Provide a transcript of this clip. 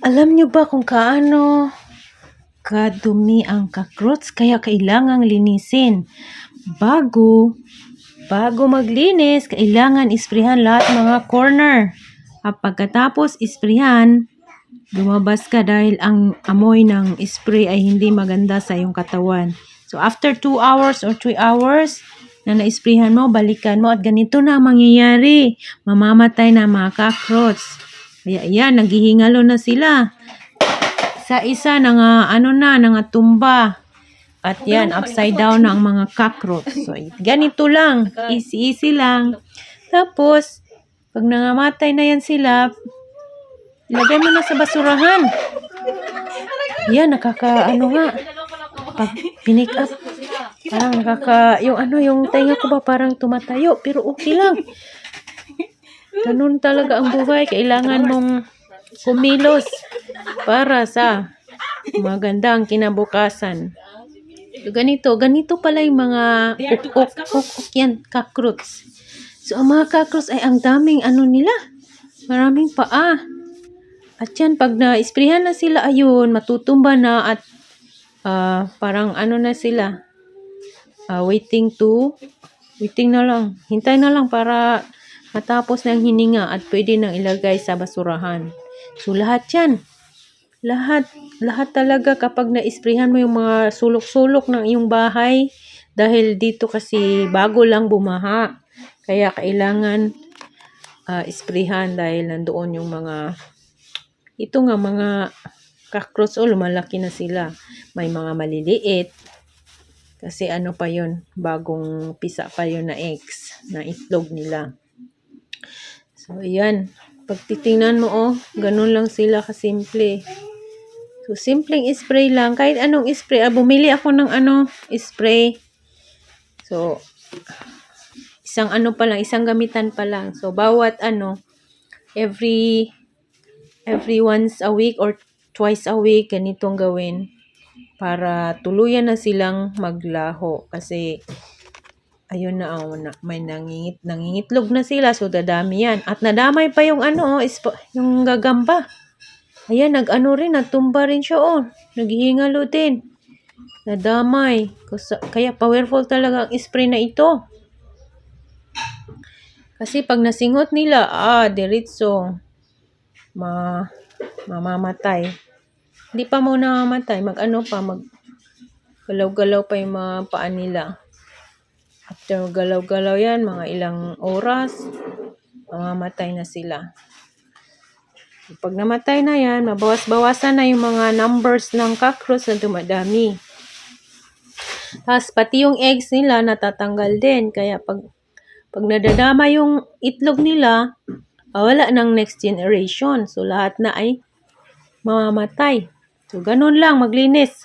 Alam nyo ba kung kaano kadumi ang cockroach kaya kailangang linisin? Bago, bago maglinis, kailangan isprihan lahat mga corner. At pagkatapos isprihan, lumabas ka dahil ang amoy ng spray ay hindi maganda sa iyong katawan. So after 2 hours or 3 hours na naisprihan mo, balikan mo at ganito na ang mangyayari. Mamamatay na mga cockroach. Kaya yan, naghihingalo na sila. Sa isa na nga, ano na, na nga tumba. At yan, upside down na ang mga cockroach. So, ganito lang. Easy-easy lang. Tapos, pag nangamatay na yan sila, ilagay mo na sa basurahan. Yan, nakaka, ano nga, pag pinick up, parang nakaka, yung ano, yung tenga ko ba parang tumatayo, pero okay lang. Ganun talaga ang buhay. Kailangan mong kumilos para sa magandang kinabukasan. So, ganito, ganito pala yung mga ukok, ukok yan, cockroach. So, ang mga cockroach ay ang daming ano nila, maraming paa. At yan, pag na-isprihan na sila, ayun, matutumba na at ah, parang ano na sila, ah, waiting to, waiting na lang, hintay na lang para matapos ng hininga at pwede nang ilagay sa basurahan. So, lahat yan. Lahat, lahat talaga kapag na-isprihan mo yung mga sulok-sulok ng iyong bahay, dahil dito kasi bago lang bumaha. Kaya kailangan ah, isprihan dahil nandoon yung mga, ito nga mga cockroach, oh, lumalaki na sila. May mga maliliit. Kasi ano pa yun, bagong pisa pa yun na eggs, na itlog nila. So, ayan. Pag titingnan mo, oh, ganun lang sila kasimple. So, simpleng spray lang. Kahit anong spray. Ah, bumili ako ng ano, spray. So, isang ano pa lang, isang gamitan pa lang. So, bawat ano, every, every once a week or twice a week, ganitong gawin. Para tuluyan na silang maglaho. Kasi, ayun na, oh, na may nangingit, nangingitlog na sila. So, dadami yan. At nadamay pa yung ano, oh, ispo, yung gagamba. Ayan, nag-ano rin, natumba rin siya, oh. Naghihingalo din. Nadamay. Kaya powerful talaga ang spray na ito. Kasi pag nasingot nila, ah, diretso, ma, mamamatay. Hindi pa mo namamatay, mag-ano pa, mag, galaw-galaw pa yung mga paa nila. After galaw-galaw yan, mga ilang oras, mamamatay na sila. Pag namatay na yan, mabawas-bawasan na yung mga numbers ng cockroach na dumadami. Tapos, pati yung eggs nila natatanggal din. Kaya, pag, pag nadadama yung itlog nila, wala ng next generation. So, lahat na ay mamamatay. So, ganun lang, maglinis.